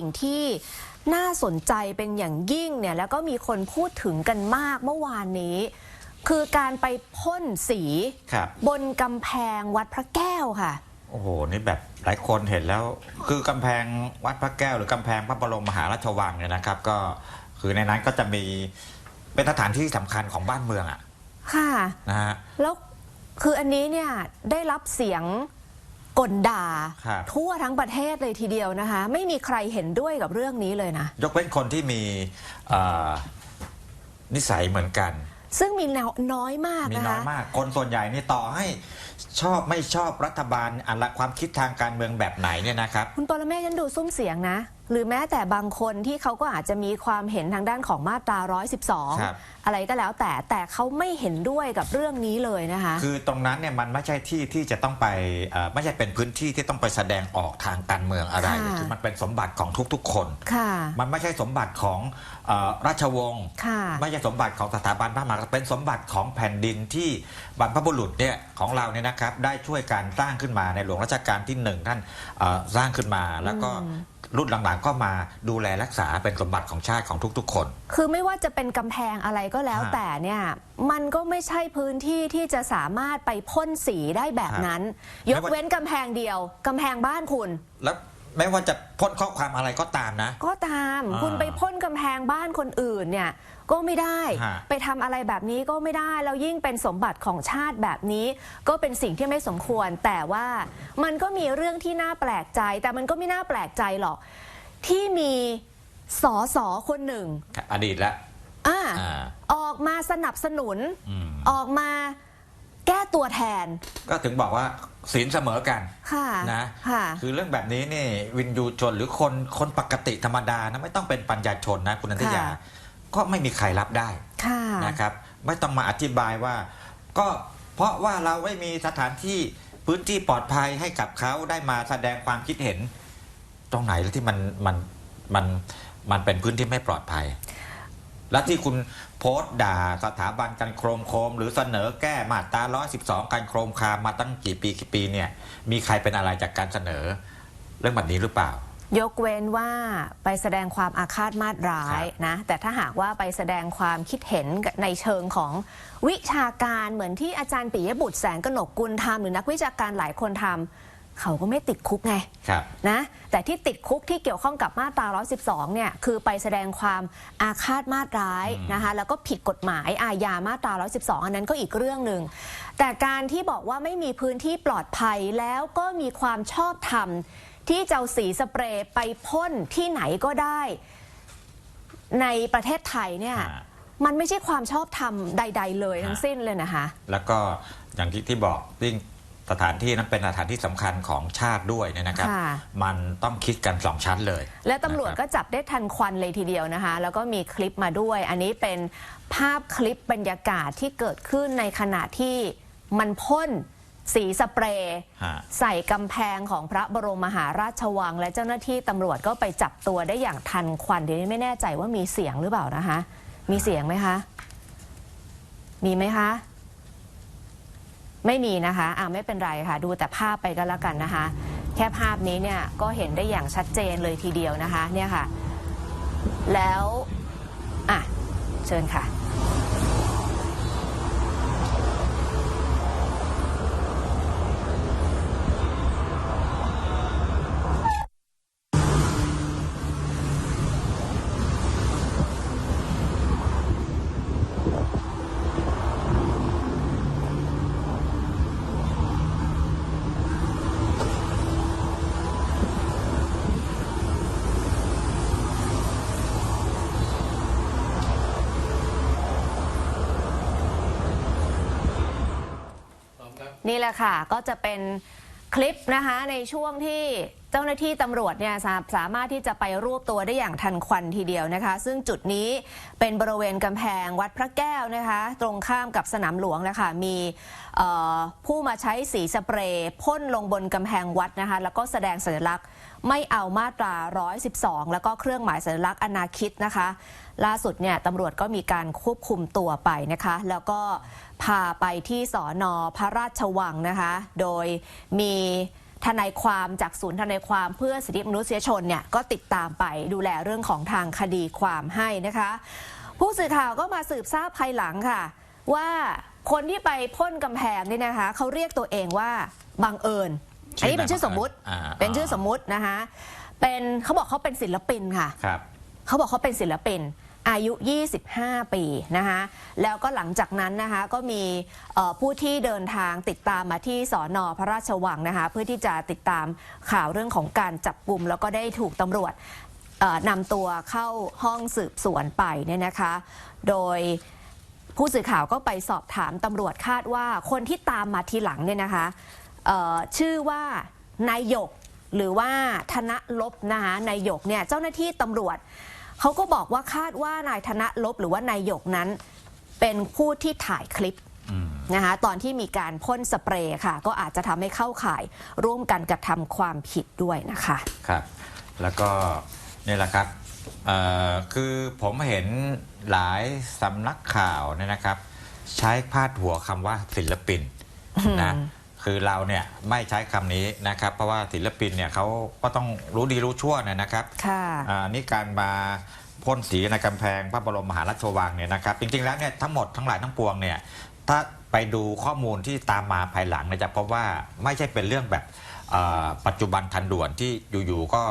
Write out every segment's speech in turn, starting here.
สิ่งที่น่าสนใจเป็นอย่างยิ่งเนี่ยแล้วก็มีคนพูดถึงกันมากเมื่อวานนี้ คือการไปพ่นสีครับบนกำแพงวัดพระแก้วค่ะ โอ้โห นี่แบบหลายคนเห็นแล้ว คือกำแพงวัดพระแก้ว หรือกำแพงพระบรมมหาราชวังเนี่ยนะครับ ก็คือในนั้นก็จะมีเป็นสถานที่สำคัญของบ้านเมืองอะค่ะนะฮะแล้วคืออันนี้เนี่ยได้รับเสียง กลด่า ครับ ทั่วทั้งประเทศเลยทีเดียวนะคะ ไม่มีใครเห็นด้วยกับเรื่องนี้เลยนะ ยกเว้นคนที่มีเอ่อนิสัยเหมือนกัน ซึ่งมีแนวน้อยมากมีนะน้อยคะ มาก คนส่วนใหญ่นี่ต่อให้ชอบไม่ชอบรัฐบาลอะไรความคิดทางการเมืองแบบไหนเนี่ยนะครับ คุณปรเมศยันดูซุ้มเสียงนะหรือแม้แต่บางคนที่เขาก็อาจจะมีความเห็นทางด้านของมาตรา ครับ 112 อะไรก็แล้วแต่แต่เขาไม่เห็นด้วยกับเรื่องนี้เลยนะคะ คือตรงนั้นเนี่ยมันไม่ใช่ที่ที่จะต้องไปเอ่อไม่ใช่เป็นพื้นที่ที่ต้องไปแสดงออกทางการเมืองอะไรค่ะ คือมันเป็นสมบัติของทุกๆคน ค่ะ มันไม่ใช่สมบัติของเออราชวงศ์ค่ะ ไม่ใช่สมบัติของสถาบันพระมหากษัตริย์เป็นสมบัติของแผ่นดินที่บรรพบุรุษเนี่ยของเราเนี่ยนะครับได้ช่วยการสร้างขึ้นมาในหลวงรัชกาลที่หนึ่งท่านเอ่อสร้างขึ้นมา แล้วก็ รุ่นหลังๆก็มาดูแลรักษาเป็นสมบัติของชาติของทุก ๆ คน คือไม่ว่าจะเป็นกำแพงอะไรก็แล้วฮะแต่เนี่ยมันก็ไม่ใช่พื้นที่ที่จะสามารถไปพ่นสีได้แบบนั้นไม่ยกว่าเว้นกำแพงเดียวกำแพงบ้านคุณ แล้วไม่ว่าจะพ้นข้อความอะไรก็ตามนะ ก็ตามอ่าคุณไปพ่นกำแพงบ้านคนอื่นเนี่ย ก็ไม่ได้ ฮะ ไปทำอะไรแบบนี้ก็ไม่ได้ แล้วยิ่งเป็นสมบัติของชาติแบบนี้ ก็เป็นสิ่งที่ไม่สมควร แต่ว่ามันก็มีเรื่องที่น่าแปลกใจ แต่มันก็ไม่น่าแปลกใจหรอก ที่มีสอสอคนหนึ่งอดีตแล้วอ่าอ่า ออกมาสนับสนุน อืมออกมาแก้ตัวแทนก็ถึงบอกว่าศีลเสมอกัน ค่ะนะ ค่ะ คือเรื่องแบบนี้นี่วินยูชนหรือคนคนปกติธรรมดานะไม่ต้องเป็นปัญญาชนนะคุณนันทยา ค่ะ ก็ไม่มีใครรับได้ค่ะนะครับ ไม่ต้องมาอธิบายว่า ก็เพราะว่าเราไม่มีสถานที่พื้นที่ปลอดภัยให้กับเขาได้มาแสดงความคิดเห็น ตรงไหนแล้วที่มันมันมันมันเป็นพื้นที่ไม่ปลอดภัย แล้วที่คุณโพสต์ด่าสถาบันกันโครมโครมหรือเสนอแก้มาตรา112 กันโครมคามมาตั้งกี่ปีกี่ปีเนี่ย มีใครเป็นอะไรจากการเสนอเรื่องแบบนี้หรือเปล่า ยกเว้นว่าไปแสดงความอาฆาตมาตร้ายนะ แต่ถ้าหากว่าไปแสดงความคิดเห็นในเชิงของวิชาการเหมือนที่อาจารย์ปิยบุตรแสงกนกกุลทำหรือนักวิชาการหลายคนทำเขาก็ไม่ติดคุกไงครับนะแต่ที่ติดคุกที่เกี่ยวข้องกับมาตรา 112 เนี่ยคือไปแสดงความอาฆาตมาตร้ายนะคะแล้วก็ผิดกฎหมายอาญามาตรา 112 อันนั้นก็อีกเรื่องหนึ่งแต่การที่บอกว่าไม่มีพื้นที่ปลอดภัยแล้วก็มีความชอบธรรม ที่จะเอาสีสเปรย์ไปพ่นที่ไหนก็ได้ ในประเทศไทยเนี่ย อ่า มันไม่ใช่ความชอบธรรมใด ๆ เลยทั้งสิ้นเลยนะคะ แล้วก็อย่างที่ที่บอกยิ่งสถานที่นั้นเป็นสถานที่สำคัญของชาติด้วยเนี่ยนะครับ ค่ะ มันต้องคิดกันสองชั้นเลย และตำรวจนะครับก็จับได้ทันควันเลยทีเดียวนะคะ แล้วก็มีคลิปมาด้วย อันนี้เป็นภาพคลิปบรรยากาศที่เกิดขึ้นในขณะที่มันพ่น สีสเปรย์ฮะ ใส่กำแพงของพระบรมมหาราชวัง และเจ้าหน้าที่ตำรวจก็ไปจับตัวได้อย่างทันควันเดี๋ยวนี้ไม่แน่ใจว่ามีเสียงหรือเปล่านะคะ มีเสียงไหมคะ มีไหมคะ ไม่มีนะคะอ่าไม่เป็นไรค่ะ ดูแต่ภาพไปก็แล้วกันนะคะ แค่ภาพนี้เนี่ยก็เห็นได้อย่างชัดเจนเลยทีเดียวนะคะ เนี่ยค่ะ แล้ว อะ เชิญค่ะ นี่แหละค่ะ ก็จะเป็นคลิปนะคะในช่วงที่เจ้าหน้าที่ตำรวจเนี่ยสาสามารถที่จะไปรวบตัวได้อย่างทันควันทีเดียวนะคะ ซึ่งจุดนี้เป็นบริเวณกำแพงวัดพระแก้วนะคะ ตรงข้ามกับสนามหลวงนะคะมีผู้มาใช้สีสเปรย์พ่นลงบนกำแพงวัดนะคะ แล้วก็แสดงสัญลักษณ์ ไม่เอามาตรา 112 แล้วก็เครื่องหมายสัญลักษณ์อนาคิดนะคะ ล่าสุดเนี่ยตำรวจก็มีการควบคุมตัวไปนะคะ แล้วก็พาไปที่สอนอพระราชวังนะคะ โดยมีทนายความจากศูนย์ทนายความเพื่อสิทธิมนุษยชนเนี่ยก็ติดตามไปดูแลเรื่องของทางคดีความให้นะคะ ผู้สื่อข่าวก็มาสืบทราบภายหลังค่ะ ว่าคนที่ไปพ่นกำแพงเนี่ยนะคะเขาเรียกตัวเองว่าบังเอิญ อันนี้เป็นชื่อสมมุติอ่าเป็นชื่อสมมุตินะคะเป็นเขาบอกเขาเป็นศิลปินค่ะ ครับ เขาบอกเขาเป็นศิลปินอายุ 25 ปีนะคะแล้วก็หลังจากนั้นนะคะก็มีเอ่อผู้ที่เดินทางติดตามมาที่สอนอพระราชวังนะคะเพื่อที่จะติดตามข่าวเรื่องของการจับกลุ่มแล้วก็ได้ถูกตำรวจเอ่อนำตัวเข้าห้องสืบสวนไปเนี่ยนะคะ โดยผู้สื่อข่าวก็ไปสอบถามตำรวจคาดว่าคนที่ตามมาทีหลังเนี่ยนะคะ เอ่อชื่อว่านายหยกหรือว่าธนลบนะคะนายหยกเนี่ยเจ้าหน้าที่ตำรวจเขาก็บอกว่าคาดว่านายธนลบหรือว่านายหยกนั้น เป็นผู้ที่ถ่ายคลิปอืมนะคะตอนที่มีการพ่นสเปรย์ค่ะ ก็อาจจะทำให้เข้าข่ายร่วมกันกระทำความผิดด้วยนะคะ ครับ แล้วก็นี่แหละครับเอ่อคือผมเห็นหลายสำนักข่าวเนี่ยนะครับ ใช้พาดหัวคำว่าศิลปินนะ คือเราเนี่ยไม่ใช้คำนี้นะครับ เพราะว่าศิลปินเนี่ยเขาก็ต้องรู้ดีรู้ชั่วนะนะครับค่ะ อ่านี่การมาพ่นสีในกำแพงพระบรมมหาราชวังเนี่ยนะครับ จริงๆแล้วเนี่ยทั้งหมดทั้งหลายทั้งปวงเนี่ยถ้าไปดูข้อมูลที่ตามมาภายหลังเนี่ยจะพบว่าไม่ใช่เป็นเรื่องแบบเอ่อปัจจุบันทันด่วนที่อยู่ๆก็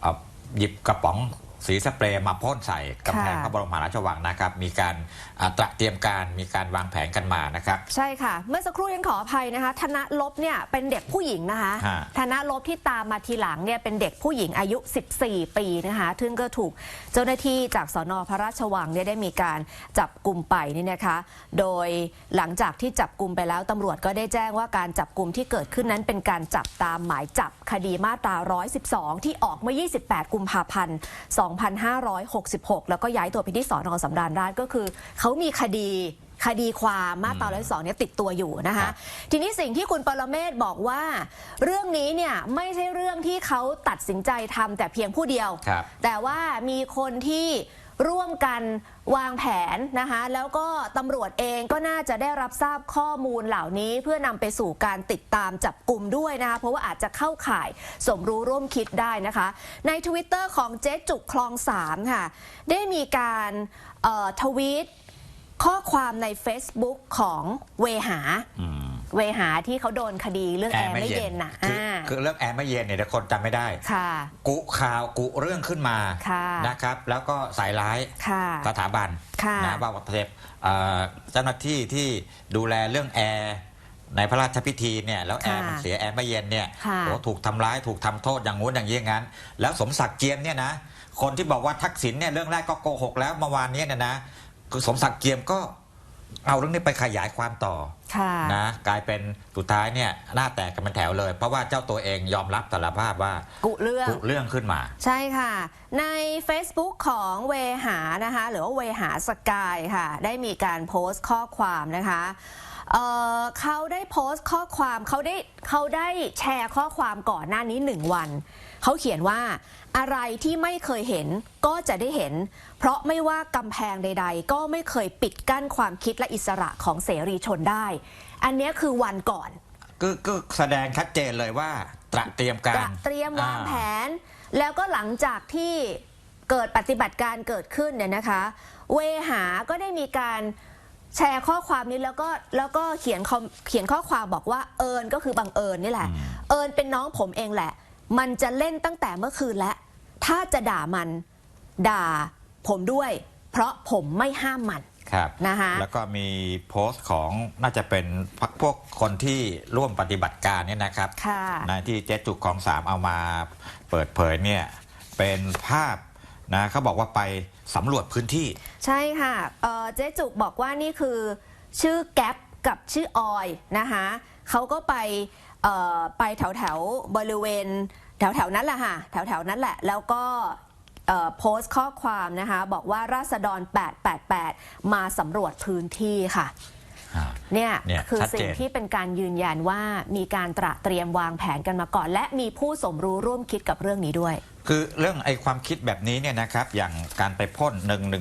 เอ่อหยิบกระป๋อง สีสเปรย์มาพ่นใส่กำแพงค่ะพระบรมมหาราชวังนะครับ มีการอ่าตระเตรียมการมีการวางแผนกันมานะครับ ใช่ค่ะ เมื่อสักครู่ยังขออภัยนะคะ ธนลบเนี่ยเป็นเด็กผู้หญิงนะคะฮะธนลบที่ตามมาทีหลังเนี่ยเป็นเด็กผู้หญิงอายุ 14 ปีนะคะซึ่งก็ถูกเจ้าหน้าที่จากสอนอพระราชวังเนี่ยได้มีการจับกลุ่มไปนี่นะคะ โดยหลังจากที่จับกลุ่มไปแล้วตำรวจก็ได้แจ้งว่าการจับกลุ่มที่เกิดขึ้นนั้นเป็นการจับตามหมายจับคดีมาตรา 112 ที่ออกเมื่อ 28 กุมภาพันธ์2566 แล้วก็ย้ายตัวไปที่สอนอสำราญราชก็คือเขามีคดีคดีความมาตรา112เนี่ยติดตัวอยู่นะครัคะบทีนี้สิ่งที่คุณปรเมศบอกว่า เรื่องนี้เนี่ยไม่ใช่เรื่องที่เขาตัดสินใจทำแต่เพียงผู้เดียวครับแต่ว่ามีคนที่ร่วมกัน วางแผนนะคะแล้วก็ตำรวจเองก็น่าจะได้รับทราบข้อมูลเหล่านี้ เพื่อนำไปสู่การติดตามจับกลุ่มด้วยนะคะเพราะว่าอาจจะเข้าข่ายสมรู้ร่วมคิดได้นะคะ ใน Twitter ของเจ๊จุกคลองสามค่ะ ได้มีการทวีตข้อความใน Facebook ของเวหา เวหาที่เขาโดนคดีเรื่องแอร์ไม่เย็นน่ะคืออ่าคือเรื่องแอร์ไม่เย็นเนี่ยเดี๋ยวคนจำไม่ได้ ค่ะ กุข่าวกุเรื่องขึ้นมาค่ะ นะครับ แล้วก็ใส่ร้ายค่ะ สถาบันค่ะ นะว่าวัเทพเอ่อเจ้าหน้าที่ที่ดูแลเรื่องแอร์ในพระราชพิธีเนี่ยแล้วแอร์ค่ะมันเสียแอร์ไม่เย็นเนี่ยค่ะ โอ้ถูกทำร้ายถูกทำโทษอย่างงู้นอย่างนี้อย่างนั้น แล้วสมศักดิ์เจียมเนี่ยนะคนที่บอกว่าทักษิณเนี่ยเรื่องแรกก็โกหกแล้วเมื่อวานเนี้เนี่ยนะคือสมศักดิ์เจียมก็ เอาเรื่องนี้ไปขยายความต่อค่ะนะกลายเป็นสุดท้ายเนี่ยหน้าแตกกันเป็นแถวเลย เพราะว่าเจ้าตัวเองยอมรับสารภาพว่ากุเรื่อง กุเรื่องขึ้นมา ใช่ค่ะ ใน Facebook ของเวหานะคะ หรือว่าเวหาสกายค่ะ ได้มีการโพสต์ข้อความนะคะเอ่อเขาได้โพสต์ข้อความเขาได้เขาได้แชร์ข้อความก่อนหน้านี้หนึ่งวัน เขาเขียนว่าอะไรที่ไม่เคยเห็นก็จะได้เห็น เพราะไม่ว่ากำแพงใด ๆ ก็ไม่เคยปิดกั้นความคิดและอิสระของเสรีชนได้ อันเนี้ยคือวันก่อนก็ก็แสดงชัดเจนเลยว่าตระเตรียมกาตรระเตรียมวางแผอ่นแล้วก็หลังจากที่เกิดปฏิบัติการเกิดขึ้นเนี่ยนะคะ เวหาก็ได้มีการแชร์ข้อความนี้แล้วก็แล้วก็เขียนคอมเขียนข้อความบอกว่าเอิญก็คือบังเอิญนี่แหละ เอิญเป็นน้องผมเองแหละ มันจะเล่นตั้งแต่เมื่อคืนแล้วถ้าจะด่ามันด่าผมด้วย เพราะผมไม่ห้ามมันครับนะคะแล้วก็มีโพสต์ของน่าจะเป็นพวกพวกคนที่ร่วมปฏิบัติการเนี่ยนะครับค่ะนะที่เจ๊จุกของสามเอามาเปิดเผยเนี่ยเป็นภาพนะเขาบอกว่าไปสำรวจพื้นที่ ใช่ค่ะเอ่อเจ๊จุกบอกว่านี่คือชื่อแก๊ปกับชื่อออยนะคะเขาก็ไปเอ่อไปแถวแถวๆบริเวณ แถวแถวๆนั้นแหละค่ะแถวแถวๆนั้นแหละ แล้วก็เอ่อโพสต์ข้อความนะคะบอกว่าราษฎร 888 มาสำรวจพื้นที่ค่ะเนี่ยเนี่ยคือชัดเจนสิ่งที่เป็นการยืนยันว่ามีการตระเตรียมวางแผนกันมาก่อน และมีผู้สมรู้ร่วมคิดกับเรื่องนี้ด้วย คือเรื่องไอ้ความคิดแบบนี้เนี่ยนะครับอย่างการไปพ่น1นึ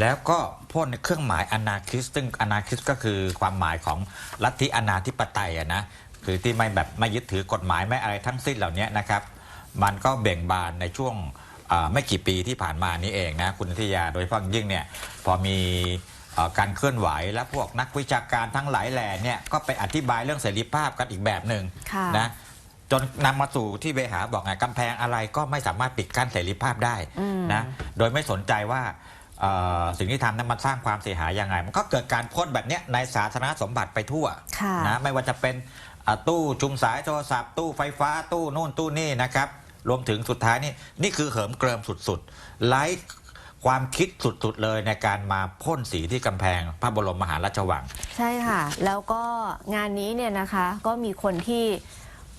แล้วก็พ่นในเครื่องหมายอนาคิสซึ่งอนาคิสก็คือความหมายของลัทธิอนาธิปไตยอะนะ คือที่ไม่แบบไม่ยึดถือกฎหมายไม่อะไรทั้งสิ้นเหล่านี้นะครับ มันก็เบ่งบานในช่วงอ่าไม่กี่ปีที่ผ่านมานี้เองนะคุณนิตยาโดยเฉพาะอย่างยิ่งเนี่ยพอมีเอ่อการเคลื่อนไหวและพวกนักวิชาการทั้งหลายแหล่เนี่ยก็ไปอธิบายเรื่องเสรีภาพกันอีกแบบหนึ่งค่ะนะจนนำมาสู่ที่เวหาบอกไงกำแพงอะไรก็ไม่สามารถปิดกั้นเสรีภาพได้อืมนะโดยไม่สนใจว่าเอ่อสิ่งที่ทำนั้นมันสร้างความเสียหายยังไง มันก็เกิดการพ่นแบบเนี้ยในสาธารณสมบัติไปทั่วค่ะนะไม่ว่าจะเป็นอ่า ตู้ชุมสายโทรศัพท์ตู้ไฟฟ้าตู้นู่นตู้นี่นะครับ รวมถึงสุดท้ายนี่นี่คือเหิมเกริมสุดๆไร้ความคิดสุดๆเลยในการมาพ่นสีที่กำแพงพระบรมมหาราชวัง ใช่ค่ะ แล้วก็งานนี้เนี่ยนะคะก็มีคนที่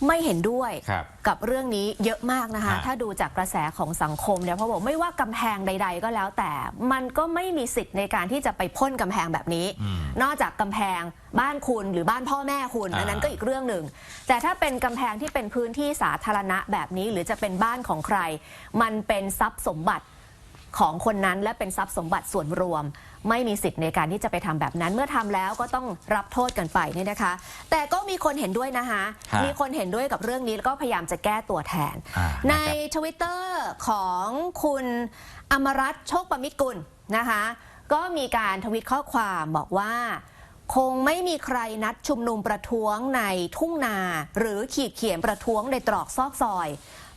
ไม่เห็นด้วยครับกับเรื่องนี้เยอะมากนะคะ ฮะ ถ้าดูจากกระแสของสังคมเนี่ยเพราะบอกไม่ว่ากำแพงใด ๆ ก็แล้วแต่ มันก็ไม่มีสิทธิ์ในการที่จะไปพ่นกำแพงแบบนี้อืมนอกจากกำแพงบ้านคุณหรือบ้านพ่อแม่คุณอ่า อันนั้นก็อีกเรื่องหนึ่ง แต่ถ้าเป็นกำแพงที่เป็นพื้นที่สาธารณะแบบนี้ หรือจะเป็นบ้านของใคร มันเป็นทรัพย์สมบัติ ของคนนั้นและเป็นทรัพย์สมบัติส่วนรวม ไม่มีสิทธิ์ในการที่จะไปทำแบบนั้น เมื่อทำแล้วก็ต้องรับโทษกันไปเนี่ยนะคะ แต่ก็มีคนเห็นด้วยนะคะฮะมีคนเห็นด้วยกับเรื่องนี้แล้วก็พยายามจะแก้ตัวแทนอ่าในนะครับทวิตเตอร์ของคุณอมรัตน์โชคประมิตรกุลนะคะ ก็มีการทวิตข้อความบอกว่าคงไม่มีใครนัดชุมนุมประท้วงในทุ่งนา หรือขีดเขียนประท้วงในตรอกซอกซอย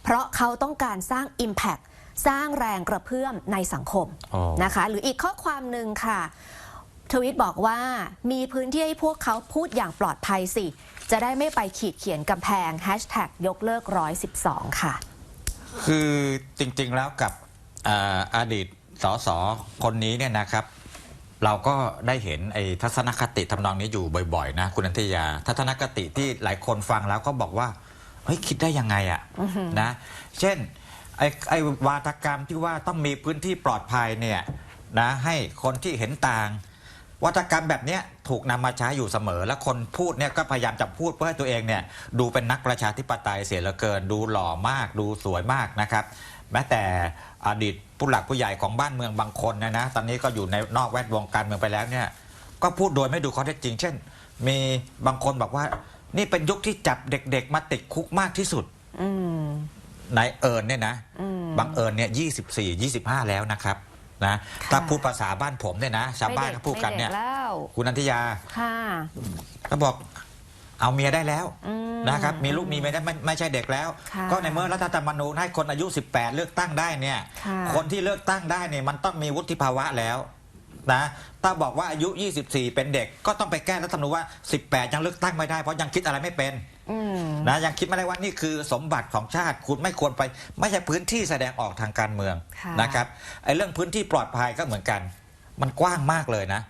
เพราะเขาต้องการสร้าง Impact สร้างแรงกระเพื่อมในสังคมโอ้นะคะ หรืออีกข้อความหนึ่งค่ะทวิตบอกว่ามีพื้นที่ให้พวกเขาพูดอย่างปลอดภัยสิ จะได้ไม่ไปขีดเขียนกำแพงแฮชแท็กยกเลิก112ค่ะ คือจริงๆแล้วกับอ่าอดีตสสคนนี้เนี่ยนะครับ เราก็ได้เห็นไอ้ทัศนคติทำนองนี้อยู่บ่อยๆนะคุณนันทยา ทัศนคติที่หลายคนฟังแล้วก็บอกว่าเฮ้ยคิดได้ยังไงอะนะ เช่น ไอ้ไอ้วาทกรรมที่ว่าต้องมีพื้นที่ปลอดภัยเนี่ยนะให้คนที่เห็นต่าง วัฒกรรมแบบเนี้ยถูกนำมาใช้อยู่เสมอ และคนพูดเนี่ยก็พยายามจะพูดเพื่อให้ตัวเองเนี่ยดูเป็นนักประชาธิปไตยเสียเหลือเกิน ดูหล่อมากดูสวยมากนะครับ แม้แต่อดีตผู้หลักผู้ใหญ่ของบ้านเมืองบางคนนะนะตอนนี้ก็อยู่ในนอกแวดวงการเมืองไปแล้วเนี่ยก็พูดโดยไม่ดูข้อเท็จจริง เช่น มีบางคนบอกว่า นี่เป็นยุคที่จับเด็ก ๆ มาติดคุกมากที่สุด อืม ในเอิญเนี่ยนะอืมบางเอิญเนี่ย24 25แล้วนะครับนะค่ะถ้าพูดภาษาบ้านผมเนี่ยนะชาวบ้านไม่เขาพูดกันเนี่ยไม่แล้วคุณนันทิยาค่ะเขาบอกเอาเมียได้แล้วอืมนะครับมีลูกมีเมียได้ไม่ไม่ใช่เด็กแล้วค่ะก็ในเมื่อรัฐธรรมนูญให้คนอายุ 18 เลือกตั้งได้เนี่ยค่ะคนที่เลือกตั้งได้เนี่ยมันต้องมีวุฒิภาวะแล้ว นะถ้าบอกว่าอายุ 24 เป็นเด็กก็ต้องไปแก้รัฐธรรมนูญว่า 18 ยังเลือกตั้งไม่ได้เพราะยังคิดอะไรไม่เป็นอืมนะยังคิดไม่ได้ว่านี่คือสมบัติของชาติคุณไม่ควรไป ไม่ใช่พื้นที่แสดงออกทางการเมืองค่ะนะครับไอ้เรื่องพื้นที่ปลอดภัยก็เหมือนกัน มันกว้างมากเลยนะ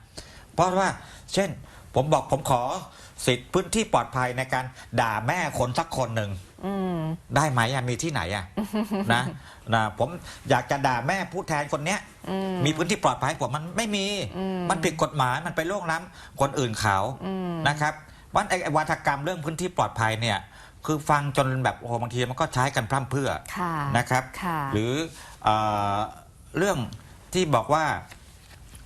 เพราะว่า เช่น ผมบอกผมขอสิทธิ์พื้นที่ปลอดภัยในการด่าแม่คนสักคนหนึ่งอืม ได้ไหมอะมีที่ไหนอะนะนะผมอยากจะด่าแม่ผู้แทนคนเนี้ยอืมมีพื้นที่ปลอดภัยผมมันไม่มีอืมมันผิดกฎหมายมันไปล่วงล้ำคนอื่นเขาอืมนะครับวันไอ้ไอ้วาทกรรมเรื่องพื้นที่ปลอดภัยเนี่ย คือฟังจนแบบโอ้โหบางทีมันก็ใช้กันพร่ำเพรื่อค่ะนะครับค่ะหรือเอ่อเรื่องที่บอกว่า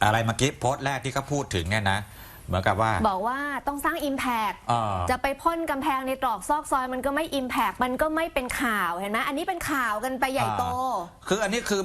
อะไรเมื่อกี้โพสต์แรกที่เขาพูดถึงเนี่ยนะ เหมือนกับว่าบอกว่าต้องสร้าง Impact เอ่อจะไปพ่นกำแพงในตรอกซอกซอยมันก็ไม่ Impact มันก็ไม่เป็นข่าวเห็นไหมอันนี้เป็นข่าวกันไปใหญ่โต คืออันนี้คือ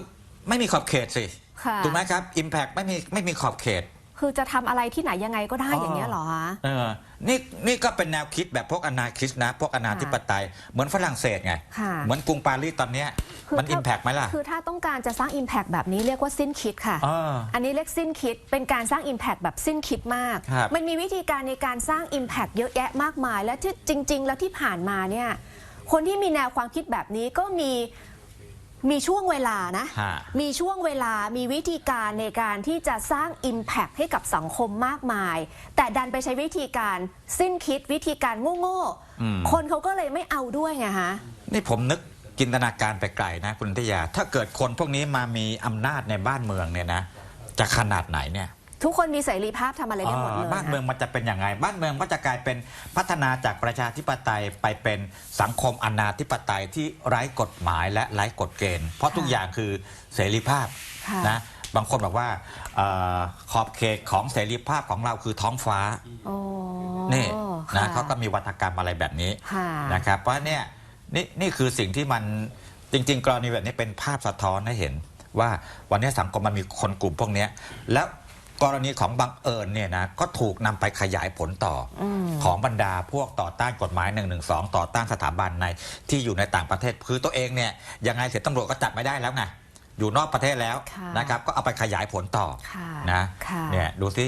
ไม่มีขอบเขตสิค่ะ ถูกไหมครับ Impact ไม่มีไม่มีขอบเขต คือจะทำอะไรที่ไหนยังไงก็ได้อ๋อออย่างเงี้ยเหรอคะ เออนี่นี่ก็เป็นแนวคิดแบบพวกอนาคิสนะ พวกอนาธิปไตย เหมือนฝรั่งเศสไง ค่ะ เหมือนกรุงปารีสตอนเนี้ย คือมันถ้า อิมแพกไหมล่ะ คือถ้าต้องการจะสร้าง Impact แบบนี้เรียกว่าสิ้นคิดค่ะเอออันนี้เรียกสิ้นคิด เป็นการสร้าง Impact แบบสิ้นคิดมาก ครับ มันมีวิธีการในการสร้าง Impact เยอะแยะมากมาย และที่จริง ๆ แล้วที่ผ่านมาเนี่ยคนที่มีแนวความคิดแบบนี้ก็มีมีช่วงเวลานะ ฮะ มีช่วงเวลามีวิธีการในการที่จะสร้าง Impact ให้กับสังคมมากมาย แต่ดันไปใช้วิธีการสิ้นคิดวิธีการโง่อืมๆคนเขาก็เลยไม่เอาด้วยไงฮะ นี่ผมนึก จินตนาการไปไกลนะคุณทิยา ถ้าเกิดคนพวกนี้มามีอำนาจในบ้านเมืองเนี่ยนะจะขนาดไหนเนี่ยทุกคนมีเสรีภาพทำอะไรได้หมดเลยบ้านเมืองนะมันจะเป็นยังไง บ้านเมืองก็จะกลายเป็นพัฒนาจากประชาธิปไตยไปเป็นสังคมอนาธิปไตยที่ไร้กฎหมายและไร้กฎเกณฑ์ เพราะทุกอย่างคือเสรีภาพค่ะนะบางคนบอกว่าเออขอบเขตของเสรีภาพของเราคือท้องฟ้าอ๋อนี่นะค่ะเขาก็มีวัฒกรรมอะไรแบบนี้ค่ะนะครับเพราะเนี่ย นี่นี่คือสิ่งที่มันจริง ๆ กรณีแบบนี้เป็นภาพสะท้อนให้เห็น ว่าวันนี้สังคมมันมีคนกลุ่มพวกเนี้ยแล้วกรณีของบังเอิญเนี่ยนะก็ถูกนำไปขยายผลต่ออมของบรรดาพวกต่อต้านกฎหมาย1นึต่อต้านสถาบันในที่อยู่ในต่างประเทศคือตัวเองเนี่ยยังไงเสร็จตำรวจก็จับไม่ได้แล้วไงอยู่นอกประเทศแล้วค่ะนะครับก็เอาไปขยายผลต่อค่ะนะค่ะเนี่ยดูสิ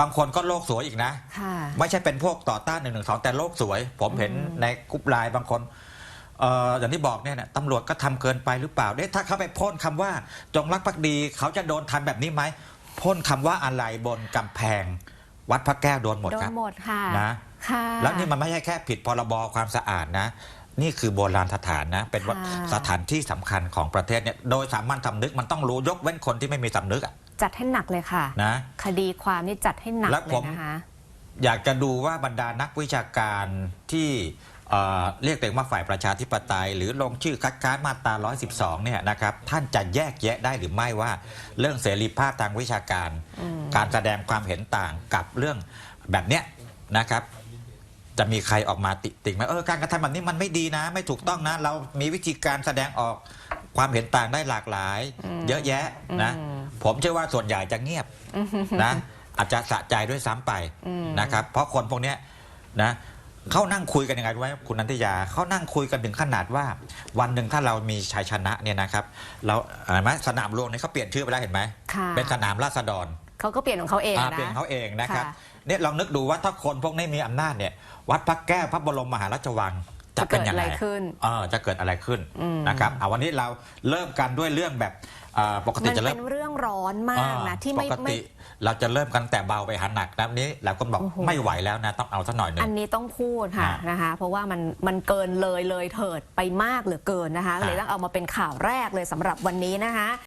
บางคนก็โลกสวยอีกนะค่ะไม่ใช่เป็นพวกต่อต้านหนึ่งหนึ่งสองแต่โลกสวย ผมเห็นในกรุ๊ปไลน์บางคนเอ่ออย่างที่บอกเนี่ยนะตำรวจก็ทำเกินไปหรือเปล่าเด้ถ้าเขาไปพ่นคำว่าจงรักภักดี เขาจะโดนทำแบบนี้ไหมพ่นคำว่าอะไรบนกำแพง วัดพระแก้วโดนหมดโดคนรับหมดค่ะนะค่ะแล้วนี่มันไม่ใช่แค่ผิดพรบความสะอาดนะ นี่คือโบราณสถานนะ เป็นวัดค่ะสถานที่สำคัญของประเทศเนี่ยโดยสามัญสำนึกมันต้องรู้ยกเว้นคนที่ไม่มีสำนึกอะจัดให้หนักเลยค่ะนะคดีความนี่จัดให้หนักแล้วเลผยมนะคะ อยากจะดูว่าบรรดานักวิชาการที่ เอ่อเรียกตัวเองว่าฝ่ายประชาธิปไตย หรือลงชื่อคัดค้านมาตรา 112 เนี่ยนะครับท่านจะแยกแยะได้หรือไม่ว่าเรื่องเสรีภาพทางวิชาการ การแสดงความเห็นต่างกับเรื่องแบบเนี้ยนะครับจะมีใครออกมาติติงไหมเออการกระทำแบบนี้มันไม่ดีนะ ไม่ถูกต้องนะ เรามีวิธีการแสดงออกความเห็นต่างได้หลากหลาย เยอะแยะนะอืมผมเชื่อว่าส่วนใหญ่จะเงียบนะอาจจะสะใจด้วยซ้ำไปอืมนะครับ เพราะคนพวกเนี้ยนะ เขานั่งคุยกันยังไงรู้ไหมคุณนันทิยาเขานั่งคุยกันถึงขนาดว่า วันหนึ่งถ้าเรามีชัยชนะเนี่ยนะครับเราเห็นไหมสนามหลวงเนี่ยเขาเปลี่ยนชื่อไปแล้วเห็นไหมค่ะเป็นสนามราษฎรเขาก็เปลี่ยนของเขาเองอ่านะ เปลี่ยนเขาเองนะครับค่ะ เนี่ยลองนึกดูว่าถ้าคนพวกนี้มีอำนาจเนี่ยวัดพระแก้วพระบรมมหาราชวังจะเป็นยังไงจะเกิดอะไรขึ้น เออจะเกิดอะไรขึ้นอืม นะครับเอาวันนี้เราเริ่มกันด้วยเรื่องแบบ อ่าปกติมันจะเริ่เป็มนเรื่องร้อนมากนะอ่ที่ไม่ปกไม่ ติเราจะเริ่มกันแต่เบาไปหาหนักนะนี้เราก็บอกโอ้โห ไม่ไหวแล้วนะต้องเอาสักหน่อยหนึ่อังนนี้ต้องพูดค่ะอ่านนะคะ เพราะว่ามันมันเกินเลยเลยเถิดไปมากเหลือเกินนะคะอ่าเลยต้องเอามาเป็นข่าวแรกเลยสำหรับวันนี้นะคะ